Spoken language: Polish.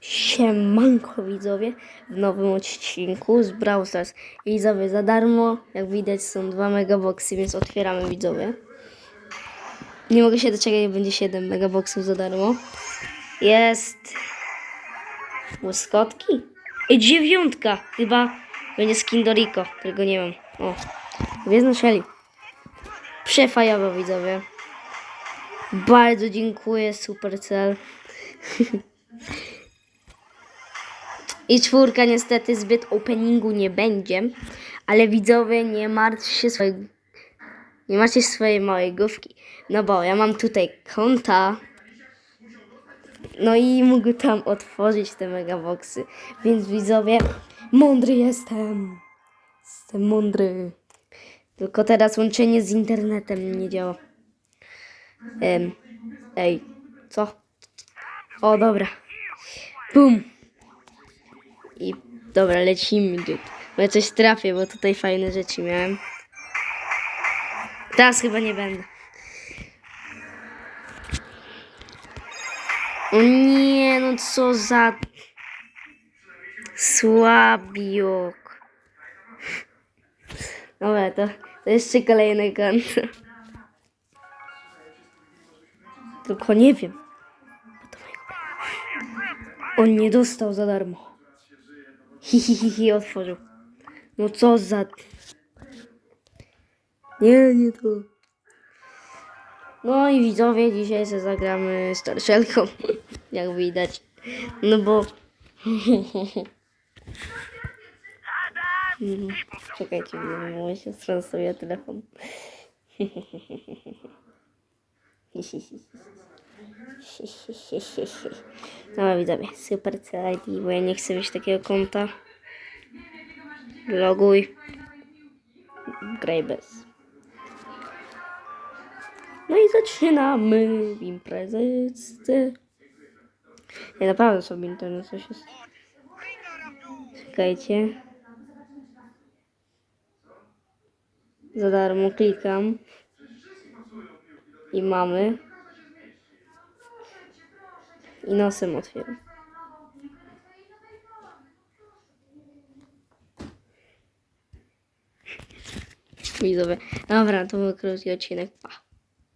Siemanko widzowie w nowym odcinku z Brawl Stars. Widzowie za darmo, jak widać są dwa megaboxy, więc otwieramy widzowie. Nie mogę się doczekać, jak będzie 7 megaboxów za darmo. Jest łyskotki. I dziewiątka, chyba będzie skin do którego nie mam. O, Gwiezdna Shelly. Przefajowo widzowie. Bardzo dziękuję, Supercell. I czwórka niestety zbyt openingu nie będzie, ale widzowie nie martwcie się swojej, nie macie swojej małej główki, no bo ja mam tutaj konta, no i mogę tam otworzyć te megaboxy, więc widzowie, mądry jestem, jestem mądry, tylko teraz łączenie z internetem nie działa. Ej, co? O, dobra. Bum. I dobra, lecimy, dude. Bo ja coś trafię, bo tutaj fajne rzeczy miałem. Teraz chyba nie będę. O nie, no co za słabiok. Dobra, to, to jeszcze kolejny konto. Tylko nie wiem. On nie dostał za darmo. Hi, hi, hi, hi, otworzył. No co za... Nie, nie to. No i widzowie, dzisiaj sobie zagramy starszelką, jak widać. No bo... Mhm. Czekajcie, bo się transferuje telefon. Dobra widzowie, super ID, bo ja nie chcę mieć takiego konta. Loguj. Graj bez. No i zaczynamy w imprezce. Ja naprawdę sobie internet coś jest. Czekajcie. Za darmo klikam. I mamy. I nosem otwieram. Widzowie. Dobra, to był krótki odcinek. Pa.